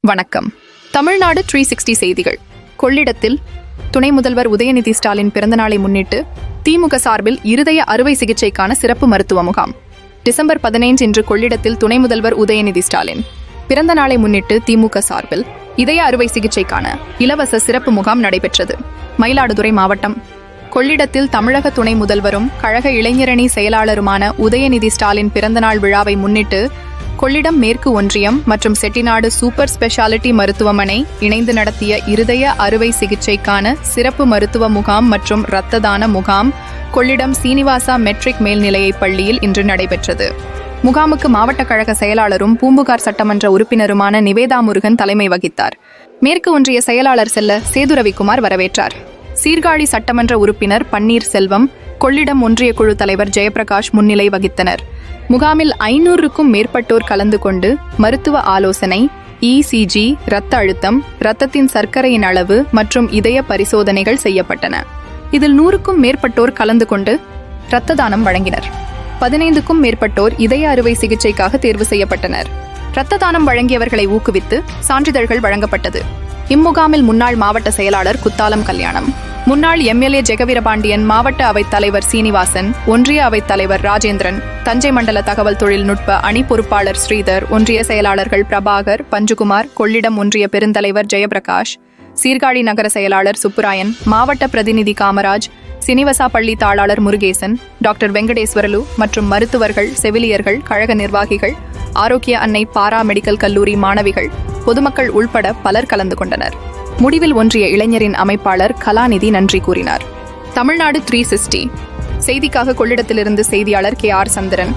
வணக்கம். Tamil Nadu three sixty செய்திகள். கொள்ளிடத்தில் துணை முதல்வர் உதயநிதி ஸ்டாலின் பிறந்தநாளை முன்னிட்டு திமுக சார்பில் இருதய அறுவை சிகிச்சைக்கான சிறப்பு மருத்துவ முகாம். டிசம்பர் பதினைந்து இன்று கொள்ளிடத்தில் துணை முதல்வர் உதயநிதி ஸ்டாலின் பிறந்த நாளை முன்னிட்டு திமுக சார்பில் இதய அறுவை சிகிச்சைக்கான இலவச சிறப்பு முகாம் நடைபெற்றது. மயிலாடுதுறை மாவட்டம். கொள்ளிடத்தில் தமிழக துணை முதல்வரும் கழக இளைஞரணி செயலாளருமான உதயநிதி ஸ்டாலின் பிறந்தநாள் விழாவை முன்னிட்டு கொள்ளிடம் மேற்கு ஒன்றியம் மற்றும் செட்டிநாடு சூப்பர் ஸ்பெஷாலிட்டி மருத்துவமனை இணைந்து நடத்திய இருதய அறுவை சிகிச்சைக்கான சிறப்பு மருத்துவ முகாம் மற்றும் இரத்த தான முகாம் கொள்ளிடம் சீனிவாசா மெட்ரிக் மேல்நிலையைப் பள்ளியில் இன்று நடைபெற்றது. முகாமுக்கு மாவட்ட கழக செயலாளரும் பூம்புகார் சட்டமன்ற உறுப்பினருமான நிவேதா முருகன் தலைமை வகித்தார். மேற்கு ஒன்றிய செயலாளர் செல்ல சேதுரவிக்குமார் வரவேற்றார். சீர்காழி சட்டமன்ற உறுப்பினர் பன்னீர் செல்வம் கொள்ளிடம் ஒன்றிய குழு தலைவர் ஜெயபிரகாஷ் முன்னிலை வகித்தனர். முகாமில் ஐநூறுக்கும் மேற்பட்டோர் கலந்து கொண்டு மருத்துவ ஆலோசனை இசிஜி இரத்த அழுத்தம் இரத்தத்தின் சர்க்கரையின் அளவு மற்றும் இதய பரிசோதனைகள் செய்யப்பட்டன. இதில் நூறுக்கும் மேற்பட்டோர் கலந்து கொண்டு இரத்த தானம் வழங்கினர். பதினைந்துக்கும் மேற்பட்டோர் இதய அறுவை சிகிச்சைக்காக தேர்வு செய்யப்பட்டனர். இரத்த தானம் வழங்கியவர்களை ஊக்குவித்து சான்றிதழ்கள் வழங்கப்பட்டது. இம்முகாமில் முன்னாள் மாவட்ட செயலாளர் குத்தாலம் கல்யாணம். முன்னாள் எம்எல்ஏ ஜெகவீரபாண்டியன் மாவட்ட அவைத் தலைவர் சீனிவாசன் ஒன்றிய அவைத் தலைவர் ராஜேந்திரன் தஞ்சை மண்டல தகவல் தொழில்நுட்ப அணி பொறுப்பாளர் ஸ்ரீதர் ஒன்றிய செயலாளர்கள் பிரபாகர் பஞ்சுகுமார் கொள்ளிடம் ஒன்றிய பெருந்தலைவர் ஜெயபிரகாஷ் சீர்காழி நகர செயலாளர் சுப்புராயன் மாவட்ட பிரதிநிதி காமராஜ் சினிவசா பள்ளி தாளாளர் முருகேசன் டாக்டர் வெங்கடேஸ்வரலு மற்றும் மருத்துவர்கள் செவிலியர்கள் கழக நிர்வாகிகள் ஆரோக்கிய அன்னை பாரா மெடிக்கல் கல்லூரி மாணவிகள் பொதுமக்கள் உள்பட பலர் கலந்து கொண்டனர். முடிவில் ஒன்றிய இளைஞரின் அமைப்பாளர் கலாநிதி நன்றி கூறினார். தமிழ்நாடு த்ரீ சிக்ஸ்டி செய்திக்காக கொள்ளிடத்திலிருந்து செய்தியாளர் கே ஆர் சந்திரன்.